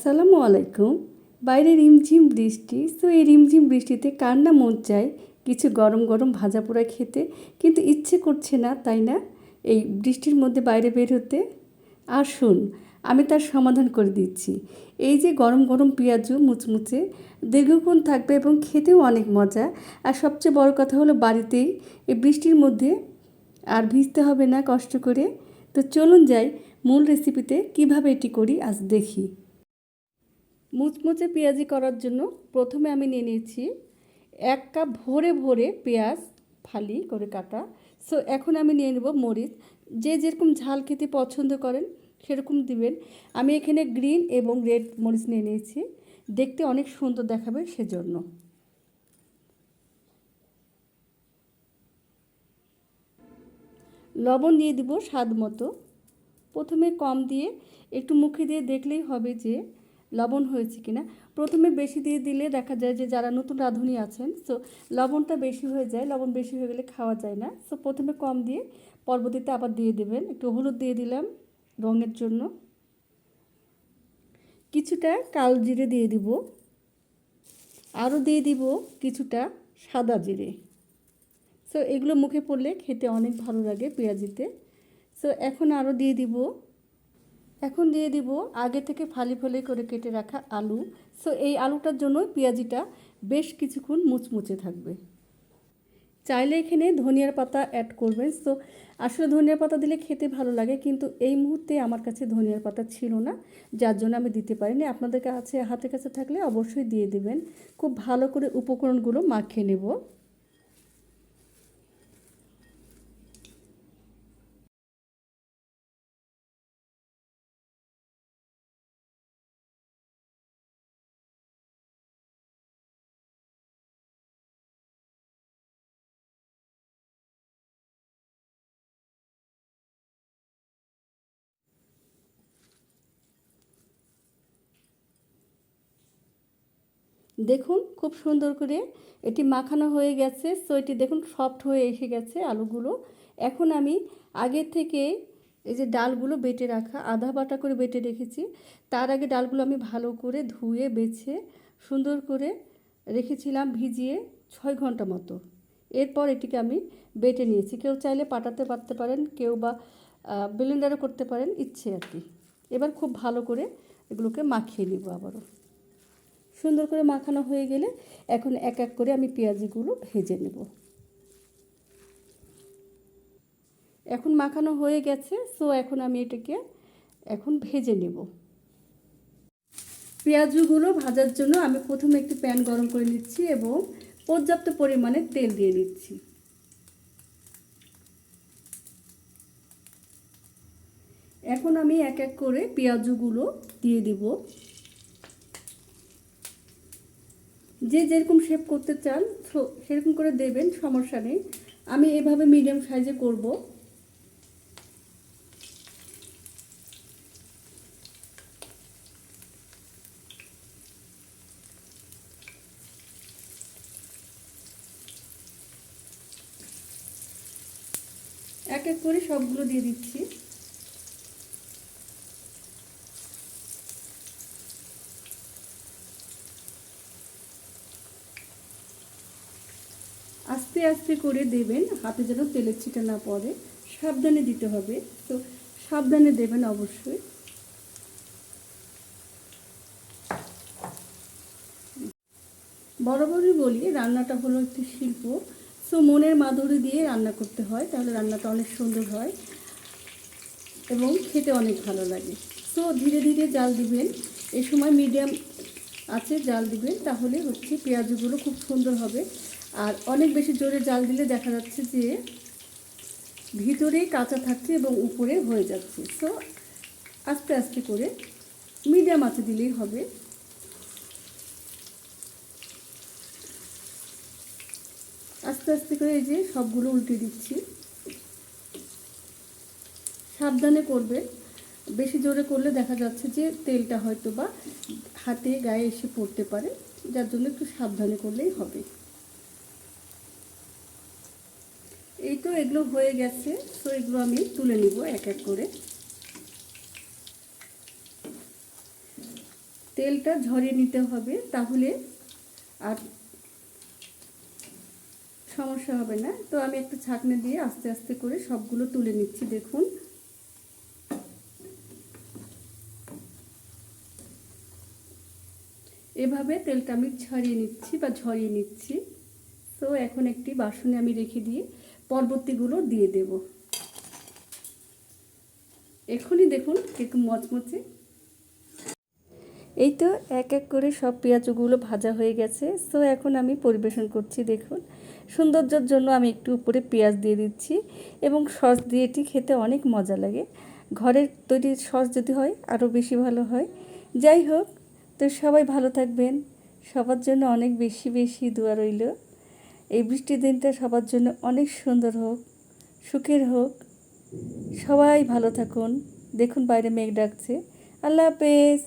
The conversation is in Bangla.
আসসালামু আলাইকুম। বাইরে রিমঝিম বৃষ্টি, তো এই রিমঝিম বৃষ্টিতে কার না মন চায় কিছু গরম গরম ভাজা পোড়া খেতে? কিন্তু ইচ্ছে করছে না, তাই না? এই বৃষ্টির মধ্যে বাইরে বের হতে? আসুন, আমি তার সমাধান করে দিচ্ছি। এই যে গরম গরম পেঁয়াজু মুচমুচে, দীর্ঘক্ষণ থাকবে এবং খেতেও অনেক মজা। আর সবচেয়ে বড় কথা হলো বাড়িতেই এই বৃষ্টির মধ্যে আর ভিজতে হবে না কষ্ট করে। তো চলুন যাই মূল রেসিপিতে কীভাবে এটি করি, আজ দেখি। মুচমুচে পেঁয়াজি করার জন্য প্রথমে আমি নিয়ে নিয়েছি এক কাপ ভরে ভরে পেঁয়াজ ফালি করে কাটা। সো এখন আমি নিয়ে নেব মরিচ। যে যেরকম ঝাল খেতে পছন্দ করেন, সেরকম দিবেন। আমি এখানে গ্রিন এবং রেড মরিচ নিয়ে নিয়েছি। দেখতে অনেক সুন্দর দেখাবে সেজন্য। লবণ দিয়ে দিব স্বাদ মতো। প্রথমে কম দিয়ে একটু মুখে দিয়ে দেখলেই হবে যে লবণ হয়েছে কিনা। প্রথমে বেশি দিয়ে দিলে দেখা যায় যে যারা নতুন রাঁধুনি আছেন সো লবণটা বেশি হয়ে যায়, লবণ বেশি হয়ে গেলে খাওয়া যায় না। সো প্রথমে কম দিয়ে পরবর্তীতে আবার দিয়ে দেবেন। একটু হলুদ দিয়ে দিলাম রঙের জন্য। কিছুটা কাল জিরে দিয়ে দিব। আরও দিয়ে দিব কিছুটা সাদা জিরে। সো এগুলো মুখে পড়লে খেতে অনেক ভালো লাগে পেঁয়াজিতে। সো এখন আরও দিয়ে দিব এখন দিয়ে দিব আগে থেকে ফালি ফালি করে কেটে রাখা আলু। সো এই আলুটার জন্য পেঁয়াজিটা বেশ কিছুক্ষণ মুচমুচে থাকবে। চাইলে এখানে ধনিয়ার পাতা অ্যাড করবেন। সো আসলে ধনিয়ার পাতা দিলে খেতে ভালো লাগে, কিন্তু এই মুহূর্তে আমার কাছে ধনিয়ার পাতা ছিল না, যার জন্য আমি দিতে পারিনি। আপনাদের কাছে, হাতের কাছে থাকলে অবশ্যই দিয়ে দেবেন। খুব ভালো করে উপকরণগুলো মাখিয়ে নেব। দেখুন, খুব সুন্দর করে এটি মাখানো হয়ে গেছে। সো এটি দেখুন সফট হয়ে এসে গেছে আলুগুলো। এখন আমি আগে থেকে এই যে ডালগুলো বেটে রাখা আধা বাটা করে বেটে রেখেছি। তার আগে ডালগুলো আমি ভালো করে ধুয়ে, বেছে, সুন্দর করে রেখেছিলাম ভিজিয়ে ছয় ঘণ্টা মতো। এরপর এটিকে আমি বেটে নিয়েছি। কেউ চাইলে পাটাতে পারতে পারেন, কেউ বা ব্লেন্ডারও করতে পারেন, ইচ্ছে আর কি। এবার খুব ভালো করে এগুলোকে মাখিয়ে নিব আবারও। সুন্দর করে মাখানো হয়ে গেলে এখন এক এক করে আমি পেঁয়াজিগুলো ভেজে নেব। এখন মাখানো হয়ে গেছে সো এখন আমি এটাকে এখন ভেজে নেব। পেঁয়াজগুলো ভাজার জন্য আমি প্রথমে একটি প্যান গরম করে নিচ্ছি এবং পর্যাপ্ত পরিমাণে তেল দিয়ে নিচ্ছি। এখন আমি এক এক করে পেঁয়াজগুলো দিয়ে দিব। যে যেরকম শেপ করতে চান সেরকম করে দেবেন, সমস্যা নেই। আমি এভাবে মিডিয়াম সাইজে করব। এক এক করে সবগুলো দিয়ে দিচ্ছি। আস্তে আস্তে করে দেবেন, হাতে যেন তেলের ছিটা না পড়ে। সাবধানে দিতে হবে। তো সাবধানে দেবেন অবশ্যই। বরাবরই বলি, রান্নাটা হলো একটি শিল্প। সো মনের মাধুরী দিয়ে রান্না করতে হয়, তাহলে রান্নাটা অনেক সুন্দর হয় এবং খেতে অনেক ভালো লাগে। সো ধীরে ধীরে জাল দিবেন। এই সময় মিডিয়াম আছে জাল দিবেন, তাহলে হচ্ছে পেঁয়াজগুলো খুব সুন্দর হবে। আর অনেক বেশি জোরে জাল দিলে দেখা যাচ্ছে যে ভিতরেই কাঁচা থাকছে এবং উপরে হয়ে যাচ্ছে। সো আস্তে আস্তে করে মিডিয়াম আঁচে দিলেই হবে। আস্তে আস্তে করে এই যে সবগুলো উল্টে দিচ্ছি। সাবধানে করবে। বেশি জোরে করলে দেখা যাচ্ছে যে তেলটা হয়তো বা হাতে, গায়ে এসে পড়তে পারে। যার জন্য একটু সাবধানে করলেই হবে। এই তো এগুলো হয়ে গেছে, তো এগুলো আমি তুলে নিব এক এক করে। তেলটা ঝরিয়ে নিতে হবে, তাহলে আর সমস্যা হবে না। তো আমি একটা ছাঁকনি দিয়ে আস্তে আস্তে করে সবগুলো তুলে নিচ্ছি, দেখুন। এভাবে তেলটা আমি ছাড়িয়ে নিচ্ছি বা ঝরিয়ে নিচ্ছি। তো এখন একটি বাসনে আমি রেখে দিয়ে পরবর্তীগুলো দিয়ে দেব। এখনই দেখুন একটু মচমচে। এই তো এক এক করে সব পেঁয়াজগুলো ভাজা হয়ে গেছে। তো এখন আমি পরিবেশন করছি, দেখুন। সৌন্দর্যের জন্য আমি একটু উপরে পেঁয়াজ দিয়ে দিচ্ছি এবং সস দিয়ে এটি খেতে অনেক মজা লাগে। ঘরের তৈরি সস যদি হয়, আরও বেশি ভালো হয়। যাই হোক, তো সবাই ভালো থাকবেন। সবার জন্য অনেক বেশি বেশি দোয়া রইল। এই বৃষ্টির দিনটা সবার জন্য অনেক সুন্দর হোক, সুখের হোক। সবাই ভালো থাকুন। দেখুন বাইরে মেঘ ডাকছে। আল্লাহ হাফেজ।